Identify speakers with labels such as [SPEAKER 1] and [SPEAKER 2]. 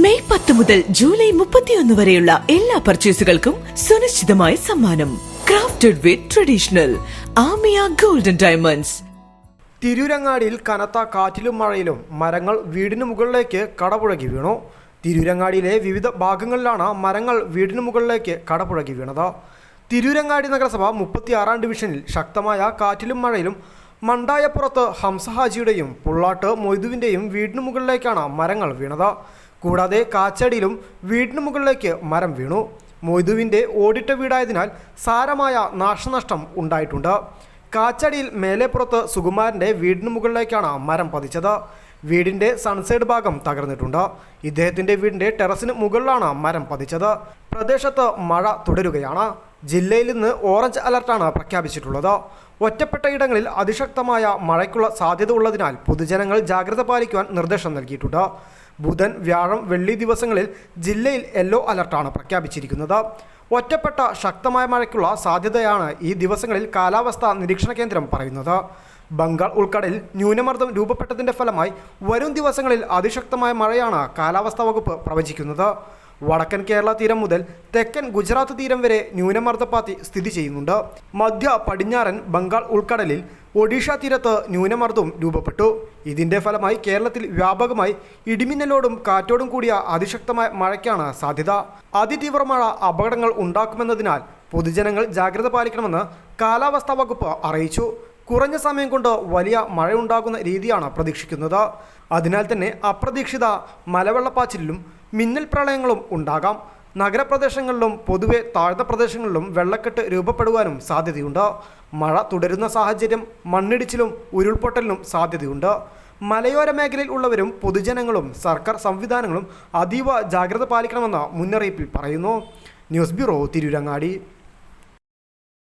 [SPEAKER 1] May പത്ത് മുതൽ July മുപ്പത്തിയൊന്ന് വരെയുള്ള എല്ലാ പർച്ചേസുകൾക്കും സുനിശ്ചിതമായ സമ്മാനം. Crafted with traditional Amiya golden diamonds
[SPEAKER 2] തിരൂരങ്ങാടിയിൽ കനത്ത കാറ്റിലും മഴയിലും മരങ്ങൾ വീടിനു മുകളിലേക്ക് കടപുഴകി വീണു. തിരൂരങ്ങാടിയിലെ വിവിധ ഭാഗങ്ങളിലാണ് മരങ്ങൾ വീടിനു മുകളിലേക്ക് കടപുഴകി വീണത്. തിരൂരങ്ങാടി നഗരസഭ മുപ്പത്തിയാറാം ഡിവിഷനിൽ ശക്തമായ കാറ്റിലും മഴയിലും മണ്ടായപ്പുറത്ത് ഹംസഹാജിയുടെയും പുള്ളാട്ട് മൊയ്തുവിന്റെയും വീടിനു മുകളിലേക്കാണ് മരങ്ങൾ വീണത്. കൂടാതെ കാച്ചടിയിലും വീടിന് മുകളിലേക്ക് മരം വീണു. മൊയ്തുവിന്റെ ഓടിട്ട വീടായതിനാൽ സാരമായ നാശനഷ്ടം ഉണ്ടായിട്ടുണ്ട്. കാച്ചടിയിൽ മേലെപ്പുറത്ത് സുകുമാരന്റെ വീടിന് മുകളിലേക്കാണ് മരം പതിച്ചത്. വീടിന്റെ സൺസൈഡ് ഭാഗം തകർന്നിട്ടുണ്ട്. ഇദ്ദേഹത്തിന്റെ വീടിന്റെ ടെറസിന് മുകളിലാണ് മരം പതിച്ചത്. പ്രദേശത്ത് മഴ തുടരുകയാണ്. ജില്ലയിൽ നിന്ന് ഓറഞ്ച് അലർട്ടാണ് പ്രഖ്യാപിച്ചിട്ടുള്ളത്. ഒറ്റപ്പെട്ട ഇടങ്ങളിൽ അതിശക്തമായ മഴയ്ക്കുള്ള സാധ്യത ഉള്ളതിനാൽ പൊതുജനങ്ങൾ ജാഗ്രത പാലിക്കുവാൻ നിർദ്ദേശം നൽകിയിട്ടുണ്ട്. ബുധൻ വ്യാഴം വെള്ളി ദിവസങ്ങളിൽ ജില്ലയിൽ യെല്ലോ അലർട്ടാണ് പ്രഖ്യാപിച്ചിരിക്കുന്നത്. ഒറ്റപ്പെട്ട ശക്തമായ മഴയ്ക്കുള്ള സാധ്യതയാണ് ഈ ദിവസങ്ങളിൽ കാലാവസ്ഥാ നിരീക്ഷണ കേന്ദ്രം പറയുന്നത്. ബംഗാൾ ഉൾക്കടലിൽ ന്യൂനമർദ്ദം രൂപപ്പെട്ടതിന്റെ ഫലമായി വരും ദിവസങ്ങളിൽ അതിശക്തമായ മഴയാണ് കാലാവസ്ഥാ വകുപ്പ് പ്രവചിക്കുന്നത്. വടക്കൻ കേരള തീരം മുതൽ തെക്കൻ ഗുജറാത്ത് തീരം വരെ ന്യൂനമർദ്ദപ്പാത്തി സ്ഥിതി ചെയ്യുന്നുണ്ട്. മധ്യ പടിഞ്ഞാറൻ ബംഗാൾ ഉൾക്കടലിൽ ഒഡീഷ തീരത്ത് ന്യൂനമർദ്ദവും രൂപപ്പെട്ടു. ഇതിന്റെ ഫലമായി കേരളത്തിൽ വ്യാപകമായി ഇടിമിന്നലോടും കാറ്റോടും കൂടിയ അതിശക്തമായ മഴയ്ക്കാണ് സാധ്യത. അതിതീവ്ര മഴ അപകടങ്ങൾ ഉണ്ടാക്കുമെന്നതിനാൽ പൊതുജനങ്ങൾ ജാഗ്രത പാലിക്കണമെന്ന് കാലാവസ്ഥാ വകുപ്പ് അറിയിച്ചു. കുറഞ്ഞ സമയം കൊണ്ട് വലിയ മഴയുണ്ടാകുന്ന രീതിയാണ് പ്രതീക്ഷിക്കുന്നത്. അതിനാൽ തന്നെ അപ്രതീക്ഷിത മലവെള്ളപ്പാച്ചിലും മിന്നൽ പ്രളയങ്ങളും ഉണ്ടാകാം. നഗരപ്രദേശങ്ങളിലും പൊതുവെ താഴ്ന്ന പ്രദേശങ്ങളിലും വെള്ളക്കെട്ട് രൂപപ്പെടുവാനും സാധ്യതയുണ്ട്. മഴ തുടരുന്ന സാഹചര്യം മണ്ണിടിച്ചിലും ഉരുൾപൊട്ടലിനും സാധ്യതയുണ്ട്. മലയോര മേഖലയിൽ ഉള്ളവരും പൊതുജനങ്ങളും സർക്കാർ സംവിധാനങ്ങളും അതീവ ജാഗ്രത പാലിക്കണമെന്ന് മുന്നറിയിപ്പിൽ പറയുന്നു. News bureau Tirurangadi.